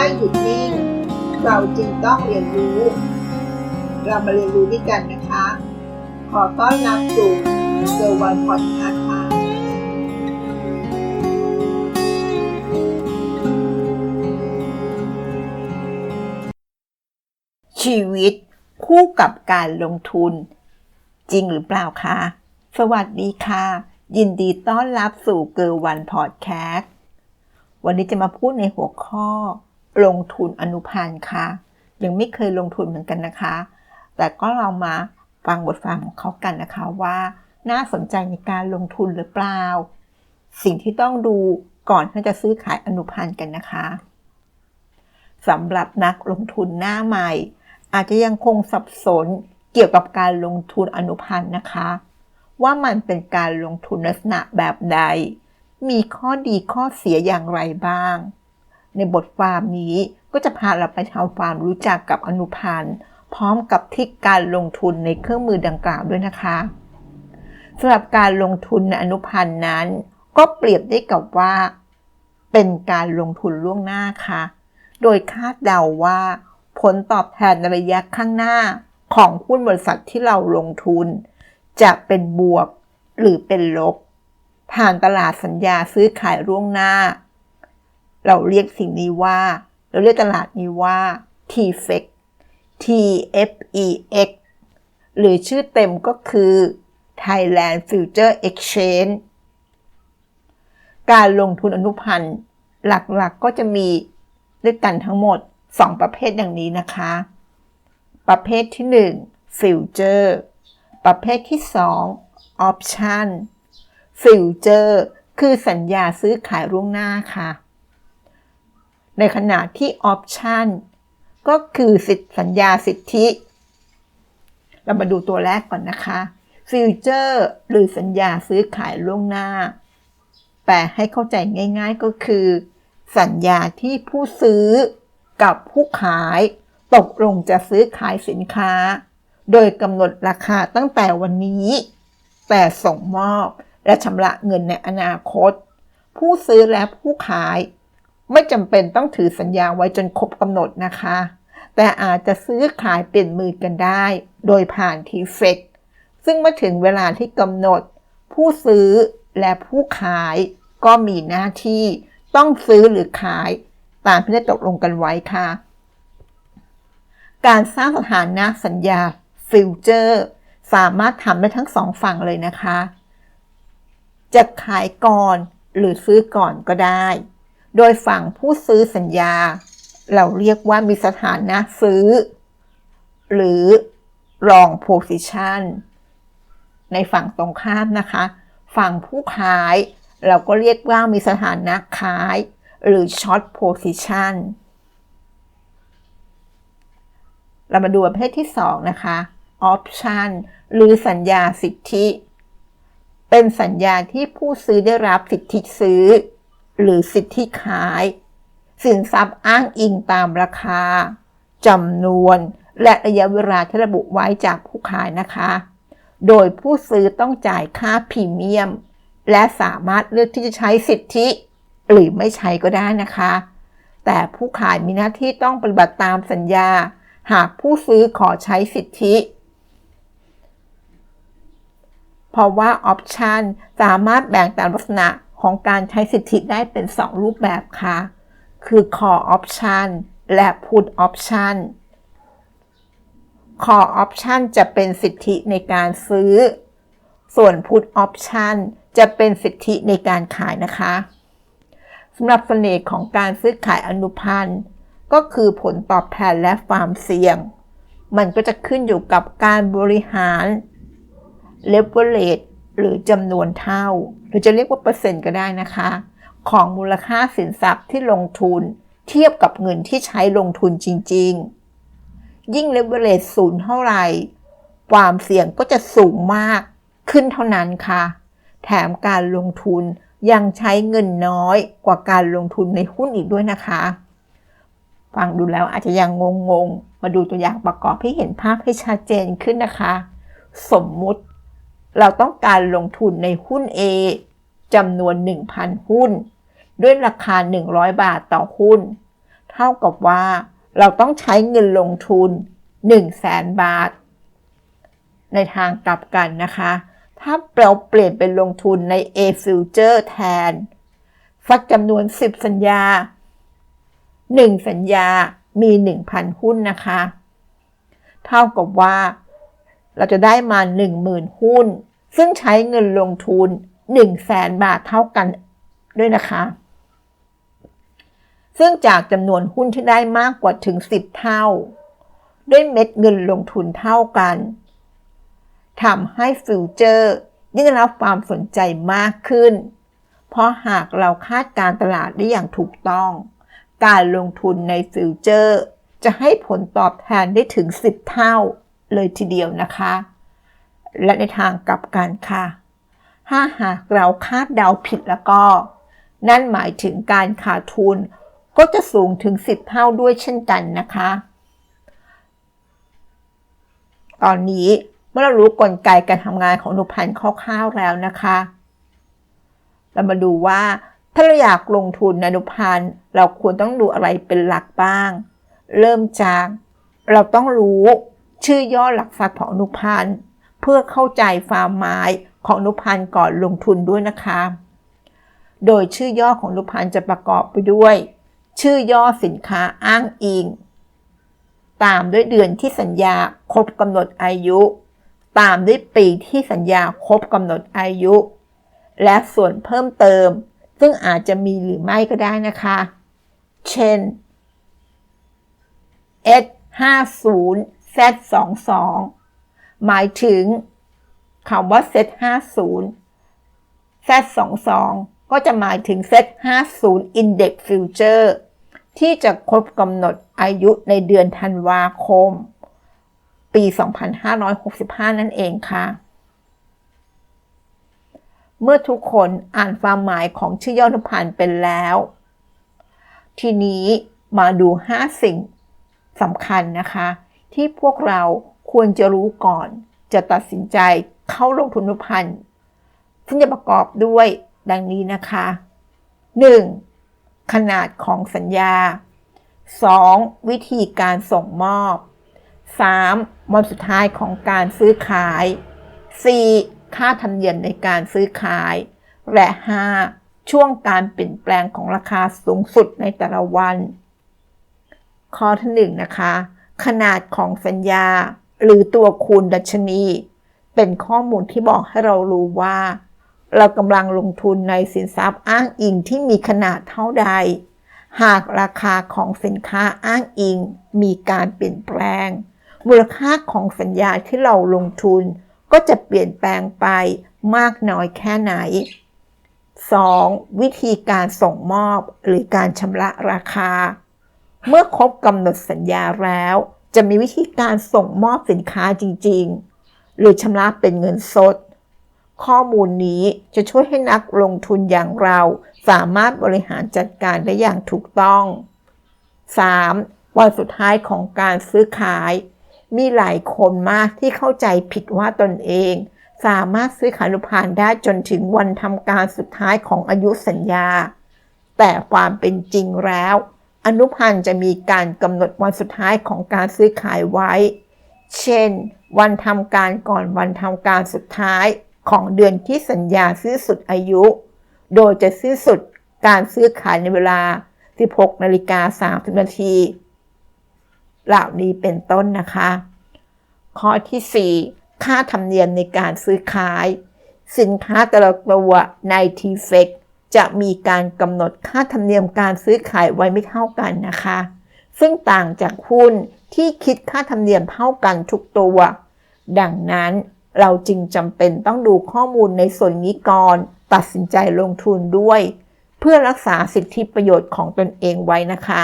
ไม่หยุดนิ่ง เราจึงต้องเรียนรู้ เรามาเรียนรู้ด้วยกันนะคะ ขอต้อนรับสู่เซอร์วันพอดคาส์ค่ะชีวิตคู่กับการลงทุน จริงหรือเปล่าคะ สวัสดีค่ะ ยินดีต้อนรับสู่เกอร์วันพอดแคสต์วันนี้จะมาพูดในหัวข้อ ลงทุนอนุพันธ์ค่ะ ยังไม่เคยลงทุนเหมือนกันนะคะ แต่ก็เรามาฟังบทความของเขากันนะคะว่า น่าสนใจในการลงทุนหรือเปล่า สิ่งที่ต้องดูก่อนที่จะซื้อขายอนุพันธ์กันนะคะสำหรับนักลงทุนหน้าใหม่ อาจจะยังคงสับสนเกี่ยวกับการลงทุนอนุพันธ์นะคะ ว่ามันเป็นการลงทุนลักษณะแบบใด มีข้อดีข้อเสียอย่างไรบ้าง ในบทความนี้ก็จะพาเราไปทำความรู้จักกับอนุพันธ์พร้อมกับทิศการลงทุนในเครื่องมือดังกล่าวด้วยนะคะสำหรับการลงทุนในอนุพันธ์นั้น ก็เปรียบได้กับว่า เป็นการลงทุนล่วงหน้าค่ะ โดยคาดเดาว่า ผลตอบแทนในระยะข้างหน้าของหุ้นบริษัทที่เราลงทุน จะเป็นบวกหรือเป็นลบ ผ่านตลาดสัญญาซื้อขายล่วงหน้า เราเรียกสิ่งนี้ว่า เราเรียกตลาดนี้ว่า TFEX TFEX หรือชื่อเต็มก็คือ Thailand Future Exchange การลงทุนอนุพันธ์หลักๆกก็จะมีด้วยกันทั้งหมด 2 ประเภทอย่างนี้นะคะ ประเภทที่ 1 Future ประเภทที่ 2 Option Future คือสัญญาซื้อขายล่วงหน้าค่ะ ในขณะที่ Option ก็คือสิทธิสัญญาสิทธิ เรามาดูตัวแรกก่อนนะคะ Future หรือสัญญาซื้อขายล่วงหน้า แปลให้เข้าใจง่าย ๆก็คือ สัญญาที่ผู้ซื้อกับผู้ขายตกลงจะซื้อขายสินค้า โดยกำหนดราคาตั้งแต่วันนี้ แต่ส่งมอบและชำระเงินในอนาคต ผู้ซื้อและผู้ขาย ไม่จำเป็นต้องถือสัญญาไว้จนครบกำหนดนะคะ แต่อาจจะซื้อขายเปลี่ยนมือกันได้ โดยผ่านทีเฟกซึ่งเมื่อถึงเวลาที่กำหนด ผู้ซื้อและผู้ขายก็มีหน้าที่ต้องซื้อหรือขายตามที่ได้ตกลงกันไว้ค่ะ การสร้างสถานะสัญญาฟิวเจอร์สามารถทำได้ทั้งสองฝั่งเลยนะคะ จะขายก่อนหรือซื้อก่อนก็ได้ โดยฝั่งผู้ซื้อสัญญา เราเรียกว่ามีสถานะซื้อ หรือ wrong position ในฝั่งตรงข้ามนะคะ ฝั่งผู้ขาย เราก็เรียกว่ามีสถานะขาย หรือ short position เรามาดูประเภทที่ 2 นะคะ option หรือสัญญาสิทธิ เป็นสัญญาที่ผู้ซื้อได้รับสิทธิซื้อ หรือสิทธิขาย สินทรัพย์อ้างอิงตามราคาจำนวน และระยะเวลาที่ระบุไว้จากผู้ขายนะคะ โดยผู้ซื้อต้องจ่ายค่าพรีเมียม และสามารถเลือกที่จะใช้สิทธิ หรือไม่ใช้ก็ได้นะคะ แต่ผู้ขายมีหน้าที่ต้องปฏิบัติตามสัญญา หากผู้ซื้อขอใช้สิทธิ เพราะว่าออปชันสามารถแบ่งตามลักษณะ ของการใช้สิทธิได้เป็น 2 รูปแบบค่ะ คือ call option และ put option call option จะเป็นสิทธิในการซื้อ ส่วน put option จะเป็นสิทธิในการขายนะคะสำหรับเสน่ห์ของการซื้อขายอนุพันธ์ก็คือผลตอบแทนและความเสี่ยง มันก็จะขึ้นอยู่กับการบริหาร leverage หรือจำนวนเท่า หรือจะเรียกว่าเปอร์เซ็นต์ก็ได้นะคะ ของมูลค่าสินทรัพย์ที่ลงทุน เทียบกับเงินที่ใช้ลงทุนจริง ๆ ยิ่ง leverage สูงเท่าไหร่ ความเสี่ยงก็จะสูงมากขึ้นเท่านั้นค่ะ แถมการลงทุนยังใช้เงินน้อยกว่าการลงทุนในหุ้นอีกด้วยนะคะ ฟังดูแล้วอาจจะยังงงๆ มาดูตัวอย่างประกอบให้เห็นภาพให้ชัดเจนขึ้นนะคะ สมมุติ เราต้องการลงทุนในหุ้น A จำนวน 1,000 หุ้น ด้วยราคา 100 บาทต่อหุ้น เท่ากับว่า เราต้องใช้เงินลงทุน 1 0 0 0 0แสนบาท ในทางกลับกันนะคะ ถ้าเราเปลี่ยนเป็นลงทุนใน A Future แทนสักจำนวน 10 สัญญา 1 สัญญามี 1,000 หุ้นนะคะ เท่ากับว่า เราจะได้มา 10,000 หุ้น ซึ่งใช้เงินลงทุน 1 0 0 0 0แสนบาทเท่ากันด้วยนะคะ ซึ่งจากจำนวนหุ้นที่ได้มากกว่าถึง 10 เท่า ด้วยเม็ดเงินลงทุนเท่ากันทำให้ฟิวเจอร์ยิ่งรับความสนใจมากขึ้น เพราะหากเราคาดการตลาดได้อย่างถูกต้อง การลงทุนในฟิวเจอร์ จะให้ผลตอบแทนได้ถึง 10 เท่า เลยทีเดียวนะคะ และในทางกลับกันค่ะ ถ้าหากเราคาดเดาผิดแล้วก็ นั่นหมายถึงการขาดทุนก็จะสูงถึง 10 เท่าด้วยเช่นกันนะคะ ตอนนี้เมื่อเรารู้กลไกการทำงานของอนุพันธ์คร่าวๆแล้วนะคะ เรามาดูว่าถ้าเราอยากลงทุนในอนุพันธ์เราควรต้องดูอะไรเป็นหลักบ้าง เริ่มจากเราต้องรู้ ชื่อย่อหลักทรัพย์ของอนุพันธ์เพื่อเข้าใจความหมายของอนุพันธ์ก่อนลงทุนด้วยนะคะ โดยชื่อย่อของอนุพันธ์จะประกอบไปด้วย ชื่อย่อสินค้าอ้างอิง ตามด้วยเดือนที่สัญญาครบกำหนดอายุ ตามด้วยปีที่สัญญาครบกำหนดอายุ และส่วนเพิ่มเติม ซึ่งอาจจะมีหรือไม่ก็ได้นะคะ เช่น S 5 0 Z 2 2 หมายถึงคำว่า Z 50 Z 2 2 ก็จะหมายถึง Z 50 Index Future ที่จะครบกำหนดอายุในเดือนธันวาคม ปี 2565 นั่นเองค่ะ เมื่อทุกคนอ่านความหมายของชื่อย่อนุพันธ์เป็นแล้ว ทีนี้มาดู 5 สิ่งสำคัญนะคะ ที่พวกเราควรจะรู้ก่อน จะตัดสินใจเข้าลงทุนพันธ์ซึ่งจะประกอบด้วยดังนี้นะคะ 1. ขนาดของสัญญา 2. วิธีการส่งมอบ 3. วันสุดท้ายของการซื้อขาย 4. ค่าธรรมเนียมในการซื้อขาย และ 5. ช่วงการเปลี่ยนแปลงของราคาสูงสุดในแต่ละวัน ข้อที่หนึ่งนะคะ ขนาดของสัญญา หรือตัวคูณดัชนี เป็นข้อมูลที่บอกให้เรารู้ว่า เรากำลังลงทุนในสินทรัพย์อ้างอิงที่มีขนาดเท่าใด หากราคาของสินค้าอ้างอิง มีการเปลี่ยนแปลง มูลค่าของสัญญาที่เราลงทุน ก็จะเปลี่ยนแปลงไปมากน้อยแค่ไหน 2. วิธีการส่งมอบหรือการชำระราคา เมื่อครบกำหนดสัญญาแล้ว จะมีวิธีการส่งมอบสินค้าจริง ๆ หรือชำระเป็นเงินสด ข้อมูลนี้จะช่วยให้นักลงทุนอย่างเราสามารถบริหารจัดการได้อย่างถูกต้อง 3. วันสุดท้ายของการซื้อขาย มีหลายคนมากที่เข้าใจผิดว่าตนเอง สามารถซื้อขายนุพันได้จนถึงวันทำการสุดท้ายของอายุสัญญา แต่ความเป็นจริงแล้ว อนุพันธ์จะมีการกำหนดวันสุดท้ายของการซื้อขายไว้ เช่น วันทำการก่อนวันทำการสุดท้ายของเดือนที่สัญญาซื้อสุดอายุ โดยจะสิ้นสุดการซื้อขายในเวลา 16นาฬิกา30นาทีเหล่านี้เป็นต้นนะคะ ข้อที่ 4 ค่าธรรมเนียมในการซื้อขาย สินค้าแต่ละตัวใน t f e c จะมีการกำหนดค่าธรรมเนียมการซื้อขายไว้ไม่เท่ากันนะคะ ซึ่งต่างจากหุ้นที่คิดค่าธรรมเนียมเท่ากันทุกตัว ดังนั้นเราจึงจำเป็นต้องดูข้อมูลในส่วนนี้ก่อนตัดสินใจลงทุนด้วย เพื่อรักษาสิทธิประโยชน์ของตนเองไว้นะคะ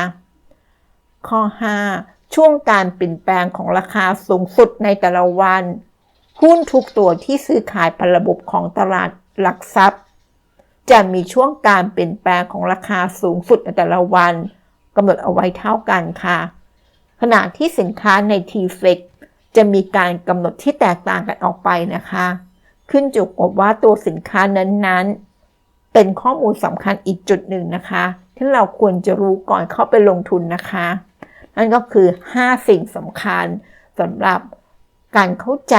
ข้อ 5 ช่วงการเปลี่ยนแปลงของราคาสูงสุดในแต่ละวัน หุ้นทุกตัวที่ซื้อขายผ่านระบบของตลาดหลักทรัพย์ จะมีช่วงการเปลี่ยนแปลงของราคาสูงสุดในแต่ละวันกำหนดเอาไว้เท่ากันค่ะ ขณะที่สินค้าใน t f e c จะมีการกำหนดที่แตกต่างกันออกไปนะคะ ขึ้นอยู่กับว่าตัวสินค้านั้นๆ เป็นข้อมูลสำคัญอีกจุดหนึ่งนะคะ ที่เราควรจะรู้ก่อนเข้าไปลงทุนนะคะ นั่นก็คือ 5 สิ่งสำคัญสำหรับการเข้าใจ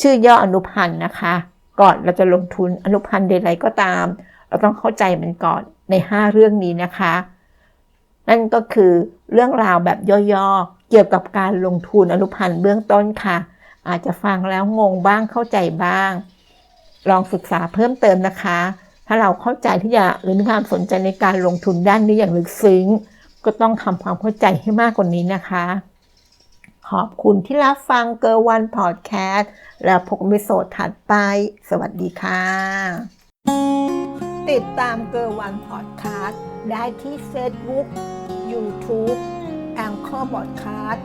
ชื่อย่ออนุพันธ์นะคะ ก่อนเราจะลงทุนอนุพันธ์ใดๆก็ตาม เราต้องเข้าใจมันก่อนใน 5 เรื่องนี้นะคะ นั่นก็คือเรื่องราวแบบย่อๆ เกี่ยวกับการลงทุนอนุพันธ์เบื้องต้นค่ะ อาจจะฟังแล้วงงบ้างเข้าใจบ้าง ลองศึกษาเพิ่มเติมนะคะ ถ้าเราเข้าใจที่จะหรือมีความสนใจในการลงทุนด้านนี้อย่างลึกซึ้ง ก็ต้องทำความเข้าใจให้มากกว่านี้นะคะ ขอบคุณที่รับฟังเกอร์วันพอดแคสต์แล้วพบกันในโซดถัดไป สวัสดีค่ะ ติดตามเกอร์วันพอดแคสต์ได้ที่ Facebook YouTube แองเกอร์บอดแคสต์